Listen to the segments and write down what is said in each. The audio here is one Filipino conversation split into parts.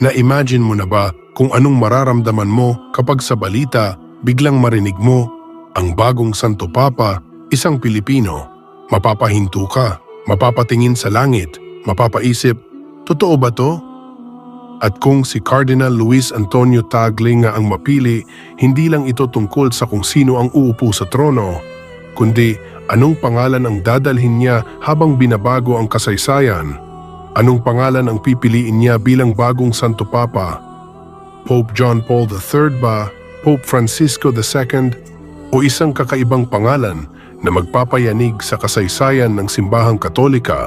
Na-imagine mo na ba kung anong mararamdaman mo kapag sa balita biglang marinig mo ang bagong Santo Papa, isang Pilipino? Mapapahinto ka, mapapatingin sa langit, mapapaisip, totoo ba to? At kung si Cardinal Luis Antonio Tagle nga ang mapili, hindi lang ito tungkol sa kung sino ang uupo sa trono, kundi anong pangalan ang dadalhin niya habang binabago ang kasaysayan. Anong pangalan ang pipiliin niya bilang bagong Santo Papa? Pope John Paul III ba? Pope Francisco II? O isang kakaibang pangalan na magpapayanig sa kasaysayan ng simbahang katolika?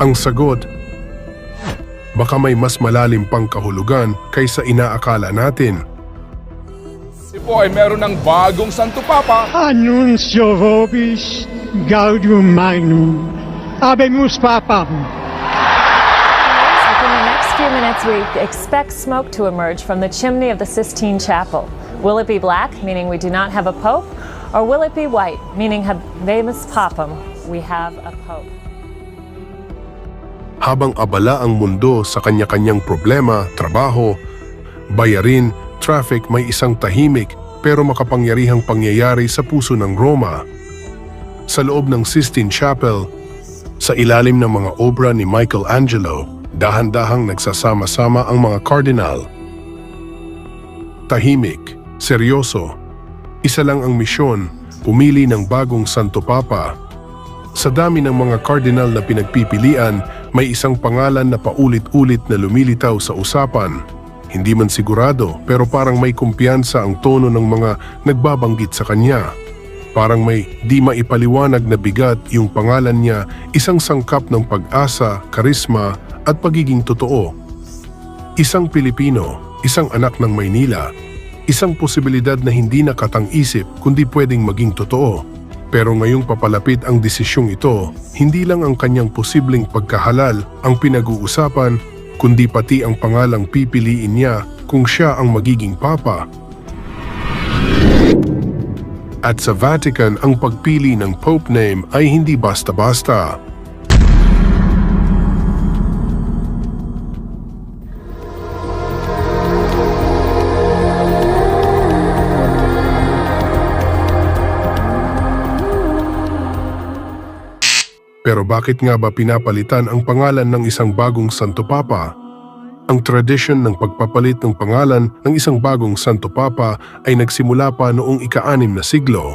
Ang sagot, baka may mas malalim pang kahulugan kaysa inaakala natin. Po ay meron ng bagong Santo Papa. Annuncio vobis gaudium magnum. Habemus papam. Within the next few minutes, we expect smoke to emerge from the chimney of the Sistine Chapel. Will it be black, meaning we do not have a pope, or will it be white, meaning habemus papam, we have a pope? habang abala ang mundo sa kanya-kanyang problema, trabaho, bayarin, traffic may isang tahimik pero makapangyarihang pangyayari sa puso ng Roma. Sa loob ng Sistine Chapel, sa ilalim ng mga obra ni Michelangelo, dahan-dahang nagsasama-sama ang mga cardinal. Tahimik, seryoso, isa lang ang misyon, pumili ng bagong Santo Papa sa dami ng mga cardinal na pinagpipilian, may isang pangalan na paulit-ulit na lumilitaw sa usapan. Hindi man sigurado pero parang may kumpiyansa ang tono ng mga nagbabanggit sa kanya. Parang may di maipaliwanag na bigat yung pangalan niya, isang sangkap ng pag-asa, karisma at pagiging totoo. Isang Pilipino, isang anak ng Maynila, isang posibilidad na hindi nakatang-isip kundi pwedeng maging totoo. Pero ngayong papalapit ang desisyong ito, hindi lang ang kanyang posibleng pagkahalal ang pinag-uusapan, kundi pati ang pangalang pipiliin niya kung siya ang magiging papa. At sa Vatican, ang pagpili ng Pope name ay hindi basta-basta. Pero bakit nga ba pinapalitan ang pangalan ng isang bagong Santo Papa? Ang tradisyon ng pagpapalit ng pangalan ng isang bagong Santo Papa ay nagsimula pa noong ika-anim na siglo.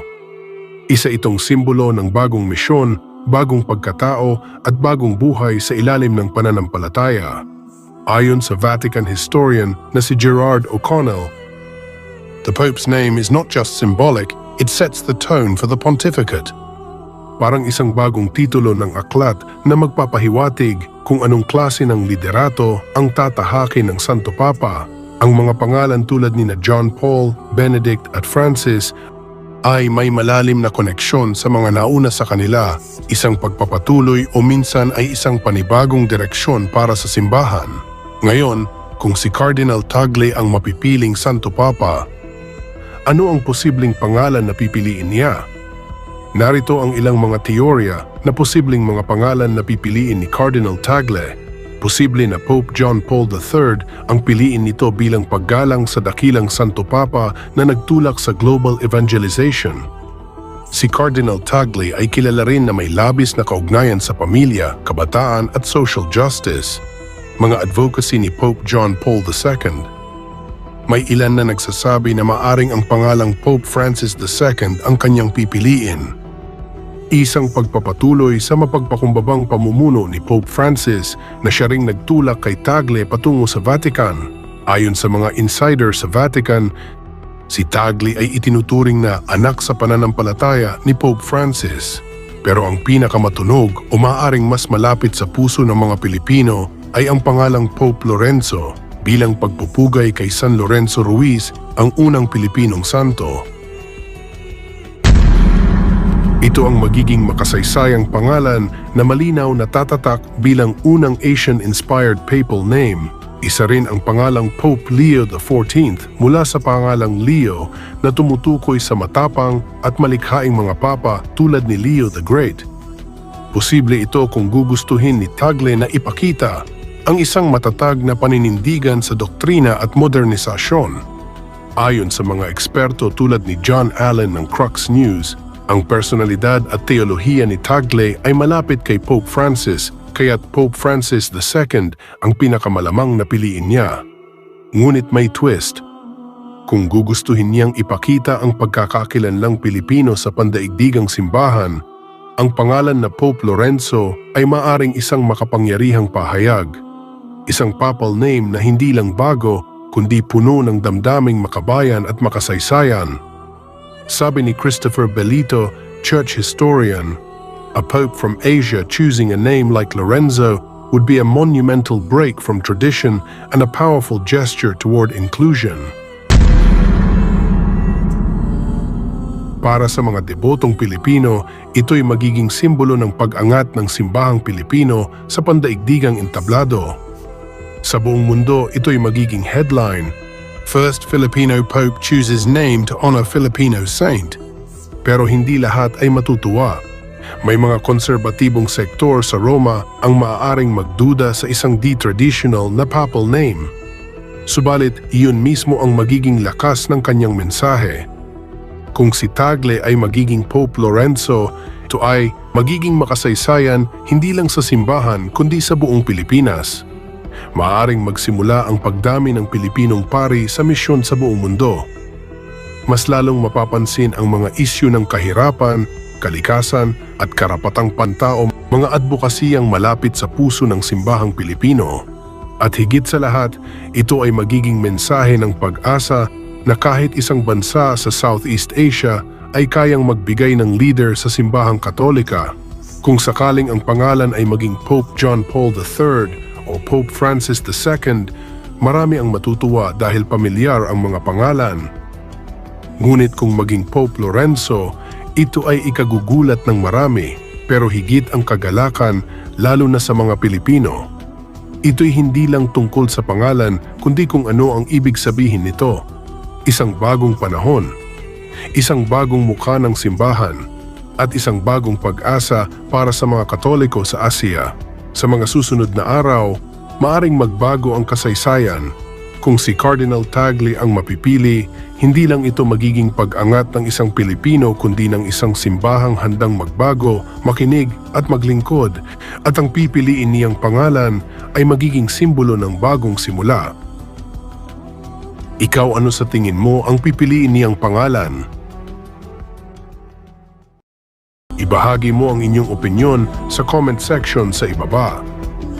Isa itong simbolo ng bagong misyon, bagong pagkatao at bagong buhay sa ilalim ng pananampalataya. Ayon sa Vatican historian na si Gerard O'Connell, The Pope's name is not just symbolic, it sets the tone for the pontificate parang isang bagong titulo ng aklat na magpapahiwatig kung anong klase ng liderato ang tatahakin ng Santo Papa. Ang mga pangalan tulad ni na John Paul, Benedict at Francis ay may malalim na koneksyon sa mga nauna sa kanila, isang pagpapatuloy o minsan ay isang panibagong direksyon para sa simbahan. Ngayon, kung si Cardinal Tagle ang mapipiling Santo Papa, ano ang posibleng pangalan na pipiliin niya? Narito ang ilang mga teorya na posibleng mga pangalan na pipiliin ni Cardinal Tagle. Posible na Pope John Paul III ang piliin nito bilang paggalang sa dakilang Santo Papa na nagtulak sa global evangelization. Si Cardinal Tagle ay kilala rin na may labis na kaugnayan sa pamilya, kabataan at social justice. Mga advocacy ni Pope John Paul II. May ilan na nagsasabi na maaring ang pangalang Pope Francis II ang kanyang pipiliin. Isang pagpapatuloy sa mapagpakumbabang pamumuno ni Pope Francis na siya ring nagtulak kay Tagle patungo sa Vatican. Ayon sa mga insider sa Vatican, si Tagle ay itinuturing na anak sa pananampalataya ni Pope Francis. Pero ang pinakamatunog o maaaring mas malapit sa puso ng mga Pilipino ay ang pangalang Pope Lorenzo bilang pagpupugay kay San Lorenzo Ruiz, ang unang Pilipinong santo. Ito ang magiging makasaysayang pangalan na malinaw na tatatak bilang unang Asian-inspired papal name. Isa rin ang pangalang Pope Leo XIV mula sa pangalang Leo na tumutukoy sa matapang at malikhaing mga papa tulad ni Leo the Great. Posible ito kung gugustuhin ni Tagle na ipakita ang isang matatag na paninindigan sa doktrina at modernisasyon. Ayon sa mga eksperto tulad ni John Allen ng Crux News, ang personalidad at teolohiya ni Tagle ay malapit kay Pope Francis kaya't Pope Francis II ang pinakamalamang na piliin niya. Ngunit may twist. Kung gugustuhin niyang ipakita ang pagkakakilanlang Pilipino sa pandaigdigang simbahan, ang pangalan na Pope Lorenzo ay maaring isang makapangyarihang pahayag. Isang papal name na hindi lang bago kundi puno ng damdaming makabayan at makasaysayan. Sabi ni Christopher Belito, church historian, a pope from Asia choosing a name like Lorenzo would be a monumental break from tradition and a powerful gesture toward inclusion. Para sa mga debotong Pilipino, ito'y magiging simbolo ng pag-angat ng simbahang Pilipino sa pandaigdigang entablado. Sa buong mundo, ito'y magiging headline, First Filipino Pope chooses name to honor Filipino saint. Pero hindi lahat ay matutuwa. May mga konserbatibong sektor sa Roma ang maaaring magduda sa isang di-traditional na papal name. Subalit, iyon mismo ang magiging lakas ng kanyang mensahe. Kung si Tagle ay magiging Pope Lorenzo, ito ay magiging makasaysayan hindi lang sa simbahan kundi sa buong Pilipinas. Maaring magsimula ang pagdami ng Pilipinong pari sa misyon sa buong mundo. Mas lalong mapapansin ang mga isyu ng kahirapan, kalikasan at karapatang pantao, mga advokasiyang malapit sa puso ng simbahang Pilipino. At higit sa lahat, ito ay magiging mensahe ng pag-asa na kahit isang bansa sa Southeast Asia ay kayang magbigay ng leader sa simbahang katolika. Kung sakaling ang pangalan ay maging Pope John Paul III o Pope Francis II, marami ang matutuwa dahil pamilyar ang mga pangalan. Ngunit kung maging Pope Lorenzo, ito ay ikagugulat ng marami pero higit ang kagalakan lalo na sa mga Pilipino. Ito'y hindi lang tungkol sa pangalan kundi kung ano ang ibig sabihin nito isang bagong panahon, isang bagong mukha ng simbahan, at isang bagong pag-asa para sa mga Katoliko sa Asya. Sa mga susunod na araw, maaring magbago ang kasaysayan. Kung si Cardinal Tagle ang mapipili, hindi lang ito magiging pag-angat ng isang Pilipino kundi ng isang simbahang handang magbago, makinig at maglingkod. At ang pipiliin niyang pangalan ay magiging simbolo ng bagong simula. Ikaw ano sa tingin mo ang pipiliin niyang pangalan? Ibahagi mo ang inyong opinyon sa comment section sa ibaba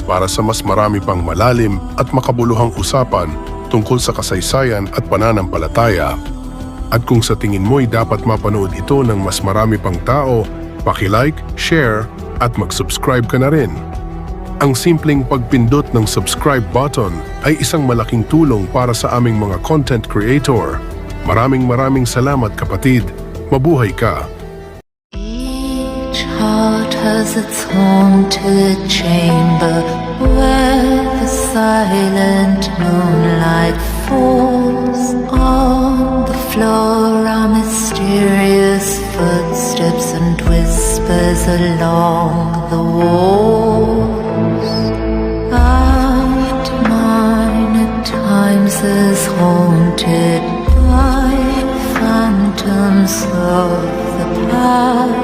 para sa mas marami pang malalim at makabuluhang usapan tungkol sa kasaysayan at pananampalataya. At kung sa tingin mo'y dapat mapanood ito ng mas marami pang tao, paki-like, share at mag-subscribe ka na rin. Ang simpleng pagpindot ng subscribe button ay isang malaking tulong para sa aming mga content creator. Maraming maraming salamat kapatid. Mabuhay ka! heart has its home to the chamber where the silent moonlight falls on the floor. Are mysterious footsteps and whispers along the walls. Out mine at times is haunted by phantoms of the past.